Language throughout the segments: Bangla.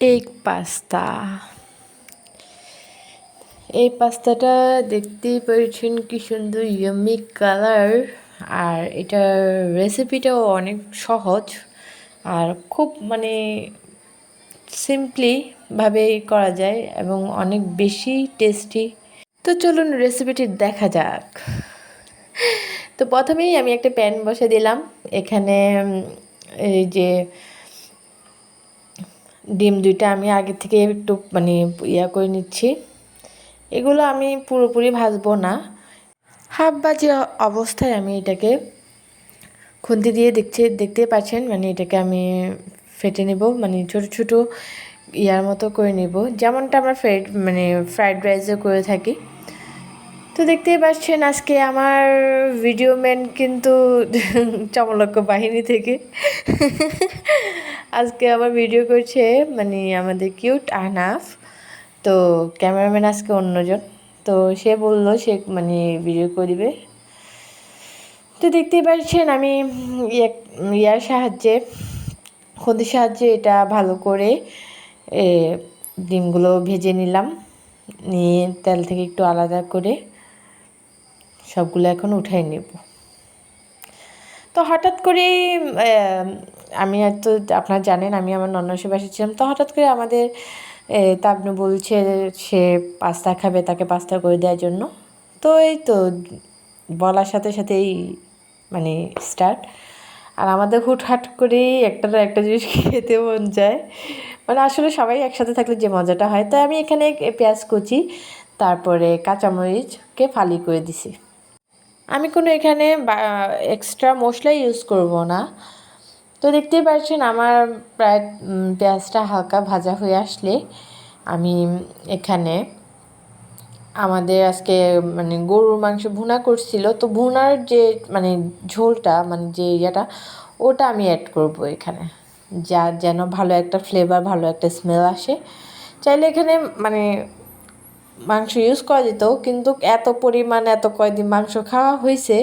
এগ পাস্তা এই পাস্তাটা দেখতেই পেরেছেন কি সুন্দর ইয়ামি কালার আর এটার রেসিপিটাও অনেক সহজ আর খুব মানে সিম্পলি ভাবে করা যায় এবং অনেক বেশি টেস্টি তো চলুন রেসিপিটি দেখা যাক। তো প্রথমেই আমি একটা প্যান বসে দিলাম। এখানে এই যে ডিম দুইটা আমি আগে থেকে একটু মানে ইয়া করে নিচ্ছি। এগুলো আমি পুরোপুরি ভাজবো না। হাফ বাজে অবস্থায় আমি এটাকে খুন্তি দিয়ে দেখছি দেখতে পাচ্ছেন মানে এটাকে আমি ফেটে নেব মানে ছোট ছোট ইয়ার মতো করে নেব। যেমনটা আমরা ফ্রাইড মানে ফ্রাইড রাইসও করে থাকি। তো দেখতেই পাচ্ছেন আজকে আমার ভিডিও ম্যান কিন্তু চমলক্ষ বাহিনী থেকে। আজকে আমার ভিডিও করছে মানে আমাদের কিউট আহনাফ। তো ক্যামেরাম্যান আজকে অন্যজন। তো সে বলল, সে মানে ভিডিও করবে। তো দেখতেই পাচ্ছেন আমি ইয়ার সাহায্যে খন্দির সাহায্যে এটা ভালো করে ডিমগুলো ভেজে নিলাম। নিয়ে তেল থেকে একটু আলাদা করে সবগুলো এখন উঠাই নেব। তো হঠাৎ করে আমি আর তো আপনারা জানেন, আমি আমার নন্নসে বাসে ছিলাম। তো হঠাৎ করে আমাদের তাবনু বলছে সে পাস্তা খাবে তাকে পাস্তা করে দেওয়ার জন্য। তো এই তো বলার সাথে সাথেই মানে স্টার্ট আর আমাদের হুটহাট করেই একটা একটা জিনিস খেতে মন যায়। মানে আসলে সবাই একসাথে থাকলে যে মজাটা হয়। তাই আমি এখানে পেঁয়াজ কুচি, তারপরে কাঁচামরিচকে ফালি করে দিছি। আমি কোনো এখানে এক্সট্রা মশলা ইউজ করব না। তো দেখতেই পাচ্ছেন আমার প্রায় পেঁয়াজটা হালকা ভাজা হয়ে আসলে আমি এখানে আমাদের আজকে মানে গরুর মাংস ভুনা করছিল। তো ভুনার যে মানে ঝোলটা মানে যে ইয়েটা, ওটা আমি অ্যাড করব এখানে। যা যেন ভালো একটা ফ্লেভার ভালো একটা স্মেল আসে। চাইলে এখানে মানে মাংস ইউজ করা যেত, কিন্তু এত পরিমাণ, এত কয়দিন মাংস খাওয়া হয়েছে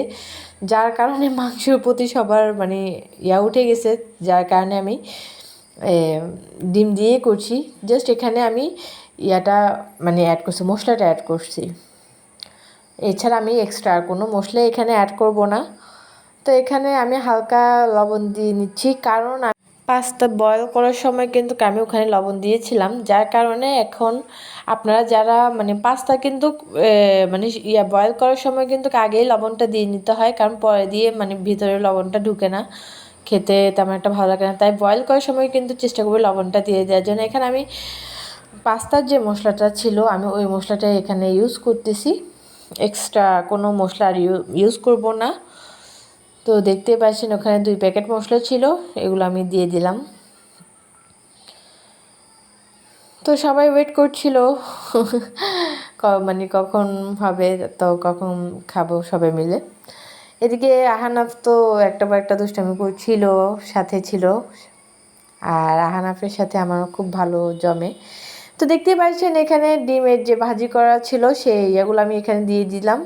যার কারণে মাংসের প্রতি সবার মানে ইয়া উঠে গেছে, যার কারণে আমি ডিম দিয়ে করছি। জাস্ট এখানে আমি ইয়াটা মানে অ্যাড করছি, মশলাটা অ্যাড করছি। এছাড়া আমি এক্সট্রা আর কোনো মশলা এখানে অ্যাড করব না। তো এখানে আমি হালকা লবণ দিয়ে নিচ্ছি, কারণ পাস্তা বয়ল করার সময় কিন্তু আমি ওখানে লবণ দিয়েছিলাম। যার কারণে এখন আপনারা যারা মানে পাস্তা কিন্তু মানে ইয়া বয়ল করার সময় কিন্তু আগেই লবণটা দিয়ে নিতে হয়, কারণ পরে দিয়ে মানে ভিতরে লবণটা ঢুকে না। খেতে তেমন একটা ভালো লাগে না। তাই বয়ল করার সময় কিন্তু চেষ্টা করব লবণটা দিয়ে দেওয়ার জন্য। এখানে আমি পাস্তার যে মশলাটা ছিল, আমি ওই মশলাটা এখানে ইউজ করতেছি। এক্সট্রা কোনো মশলা আর ইউজ করব না। তো দেখতে পাচ্ছেন ওখানে দুই প্যাকেট মশলা ছিল, এগুলো আমি দিয়ে দিলাম। তো সবাই ওয়েট করছিল মানে কখন হবে তো কখন খাব সবাই মিলে। এদিকে আহানাফ তো একটা বা একটা দুষ্টামি করছিল, সাথে ছিল। আর আহানাফের সাথে আমার খুব ভালো জমে। তো দেখতে পাচ্ছেন এখানে ডিমের যে ভাজি করা ছিল, সেই ইয়েগুলো আমি এখানে দিয়ে দিলাম।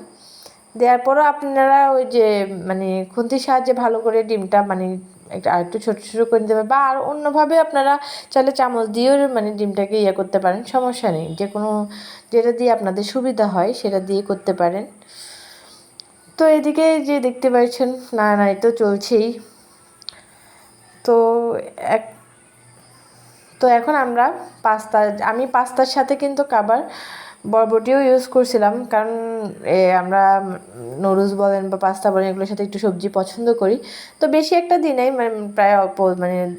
দেওয়ার পরও আপনারা ওই যে মানে খুন্তির সাহায্যে ভালো করে ডিমটা মানে একটা আর একটু ছোটো ছোটো করে দিতে বা আর অন্যভাবে আপনারা চাইলে চামচ দিয়েও মানে ডিমটাকে ইয়ে করতে পারেন, সমস্যা নেই। যে কোনো, যেটা দিয়ে আপনাদের সুবিধা হয়, সেটা দিয়ে করতে পারেন। তো এদিকে যে দেখতে পাচ্ছেন না না তো চলছেই। তো এক, তো এখন আমরা পাস্তা, আমি পাস্তার সাথে কিন্তু কাবার বরবটিও ইউজ করছিলাম, কারণ, এ, আমরা নুডলস বলেন বা পাস্তা বলেন এগুলোর সাথে একটু সবজি পছন্দ করি। তো বেশি একটা দিনেই মানে প্রায় অল্প মানে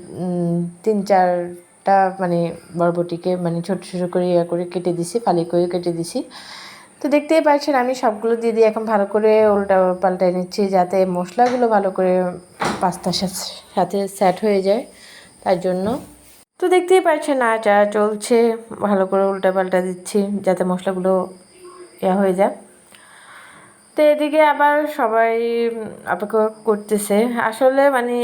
তিন চারটা মানে বরবটিকে মানে ছোটো ছোটো করে ইয়ে করে কেটে দিছি, ফালি করে কেটে দিছি। তো দেখতেই পাচ্ছেন, আমি সবগুলো দিয়ে দিয়ে এখন ভালো করে উল্টা পাল্টাই নিচ্ছি, যাতে মশলাগুলো ভালো করে পাস্তার সাথে সাথে স্যাট হয়ে যায়, তার জন্য। তো দেখতেই পাচ্ছেন যা চলছে, ভালো করে উল্টা পাল্টা দিচ্ছি, যাতে মশলাগুলো ইয়া হয়ে যায়। তো এদিকে আবার সবাই অপেক্ষা করতেছে। আসলে মানে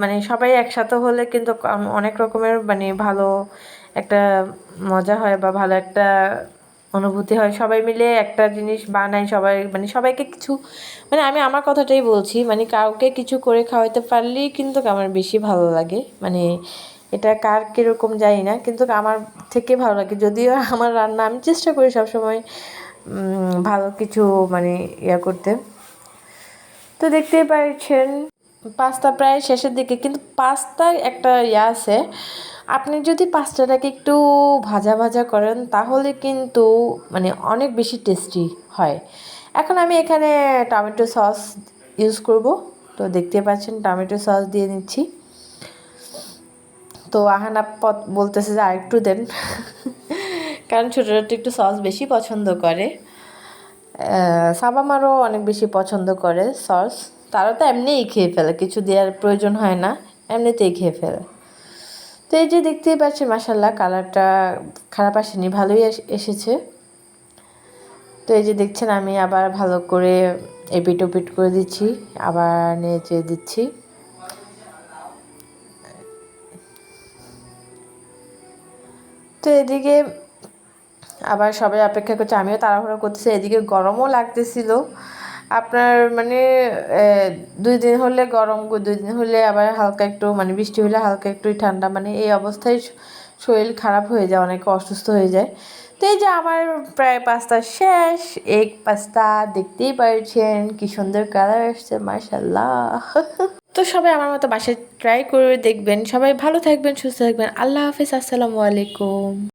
মানে সবাই একসাথে হলে কিন্তু অনেক রকমের মানে ভালো একটা মজা হয় বা ভালো একটা অনুভূতি হয়। সবাই মিলে একটা জিনিস বানাই, সবাই মানে সবাইকে কিছু মানে আমি আমার কথাটাই বলছি মানে কাউকে কিছু করে খাওয়াতে পারলেই কিন্তু আমার বেশি ভালো লাগে। মানে এটা কার কীরকম জানি না, কিন্তু আমার থেকে ভালো লাগে। যদিও আমার রান্না আমি চেষ্টা করি সবসময় ভালো কিছু মানে ইয়া করতে। তো দেখতেই পাচ্ছেন, পাস্তা প্রায় শেষের দিকে, কিন্তু পাস্তার একটা ইয়া আছে। আপনি যদি পাস্তাটাকে একটু ভাজা ভাজা করেন, তাহলে কিন্তু মানে অনেক বেশি টেস্টি হয়। এখন আমি এখানে টমেটো সস ইউজ করব। তো দেখতে পাচ্ছেন টমেটো সস দিয়ে নিচ্ছি তো আহানা পথ বলতেছে যে আরেকটু দেন। কারণ ছোটো ছোটো একটু সস বেশি পছন্দ করে। সাবামারও অনেক বেশি পছন্দ করে সস। তারা তো এমনিই খেয়ে ফেলে, কিছু দেওয়ার প্রয়োজন হয় না, এমনিতেই খেয়ে ফেলে। তো এই যে দেখতেই পাচ্ছি মাসাল্লাহ কালারটা খারাপ আসেনি, ভালোই এস- এসেছে। তো এই যে দেখছেন, আমি আবার ভালো করে এপিট ওপিট করে দিচ্ছি, আবার নেড়ে দিচ্ছি। তো এদিকে আবার সবাই অপেক্ষা করছে, আমিও তাড়াহুড়ো করতেছি, এদিকে গরমও লাগতেছিল। আপনার মানে দুই দিন হলে গরম, দুই দিন হলে আবার হালকা একটু মানে বৃষ্টি হলে হালকা একটু ঠান্ডা মানে এই অবস্থায় শরীর খারাপ হয়ে যায়, অনেকে অসুস্থ হয়ে যায়। তো এই যে আমার প্রায় পাস্তা শেষ এক পাস্তা দেখতেই পারছেন, কি সুন্দর কালার আসছে মার্শাল্লাহ তো সবাই আমার মতো বাসায় ট্রাই করে দেখবেন। সবাই ভালো থাকবেন, সুস্থ থাকবেন। আল্লাহ হাফিজ, আসসালামু আলাইকুম।